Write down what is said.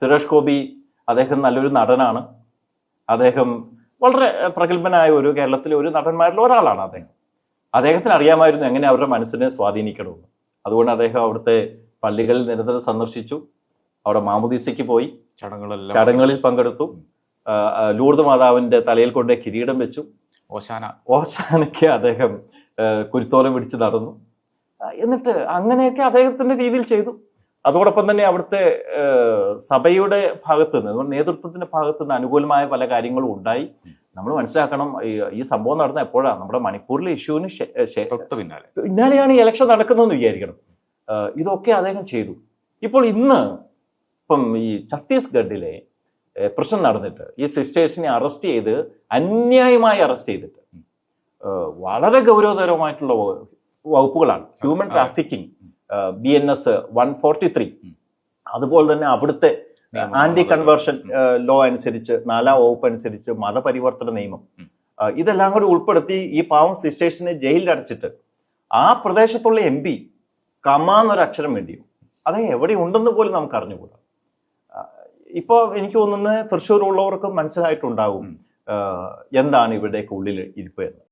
സുരേഷ് ഗോപി അദ്ദേഹം നല്ലൊരു നടനാണ്. അദ്ദേഹം വളരെ പ്രഗത്ഭനായ ഒരു കേരളത്തിലെ ഒരു നടന്മാരിൽ ഒരാളാണ് അദ്ദേഹം. അദ്ദേഹത്തിന് അറിയാമായിരുന്നു എങ്ങനെ അവരുടെ മനസ്സിനെ സ്വാധീനിക്കണമെന്ന്. അതുകൊണ്ട് അദ്ദേഹം അവിടുത്തെ പള്ളികളിൽ നിരന്തരം സന്ദർശിച്ചു. അവിടെ മാമുദീസയ്ക്ക് പോയി. ചടങ്ങുകളിൽ ചടങ്ങുകളിൽ പങ്കെടുത്തു. ലൂർദ് മാതാവിന്റെ തലയിൽ കൊണ്ട് കിരീടം വെച്ചു. ഓശാന. ഓശാനയ്ക്ക് അദ്ദേഹം കുരുത്തോലം പിടിച്ച് നടന്നു. എന്നിട്ട് അങ്ങനെയൊക്കെ അദ്ദേഹത്തിന്റെ രീതിയിൽ ചെയ്തു. അതോടൊപ്പം തന്നെ അവിടുത്തെ സഭയുടെ ഭാഗത്ത് നിന്ന് നേതൃത്വത്തിന്റെ ഭാഗത്ത് നിന്ന് അനുകൂലമായ പല കാര്യങ്ങളും ഉണ്ടായി. നമ്മൾ മനസ്സിലാക്കണം ഈ- സംഭവം നടന്ന എപ്പോഴാണ് നമ്മുടെ മണിപ്പൂരിലെ ഇഷ്യൂവിന് പിന്നാലെ. പിന്നാലെയാണ് ഈ ഇലക്ഷൻ നടക്കുന്നതെന്ന് വിചാരിക്കണം. ഇതൊക്കെ അദ്ദേഹം ചെയ്തു. ഇപ്പോൾ ഇന്ന് ഇപ്പം ഈ ഛത്തീസ്ഗഡിലെ പ്രശ്നം നടന്നിട്ട് ഈ സിസ്റ്റേഴ്സിനെ അറസ്റ്റ് ചെയ്ത് അന്യായമായി അറസ്റ്റ് ചെയ്തിട്ട് വളരെ ഗൗരവതരമായിട്ടുള്ള വകുപ്പുകളാണ്. Human. Trafficking. B N S one forty three അതുപോലെ തന്നെ അവിടുത്തെ ആന്റി കൺവേർഷൻ ലോ അനുസരിച്ച് നാലാം വകുപ്പ് അനുസരിച്ച് മതപരിവർത്തന നിയമം. ഇതെല്ലാം കൂടി ഉൾപ്പെടുത്തി ഈ പാവം സിസ്റ്റേഴ്സിനെ ജയിലിൽ അടച്ചിട്ട് ആ പ്രദേശത്തുള്ള എം പി കമാന്നൊരു അക്ഷരം വേണ്ടിയോ അത് എവിടെ ഉണ്ടെന്ന് പോലും നമുക്ക് അറിഞ്ഞുകൂടാ. ഇപ്പോ എനിക്ക് തോന്നുന്നത് തൃശ്ശൂർ ഉള്ളവർക്ക് മനസ്സിലായിട്ടുണ്ടാകും എന്താണ് ഇവിടേക്ക് ഉള്ളിൽ ഇരിപ്പ് എന്ന്.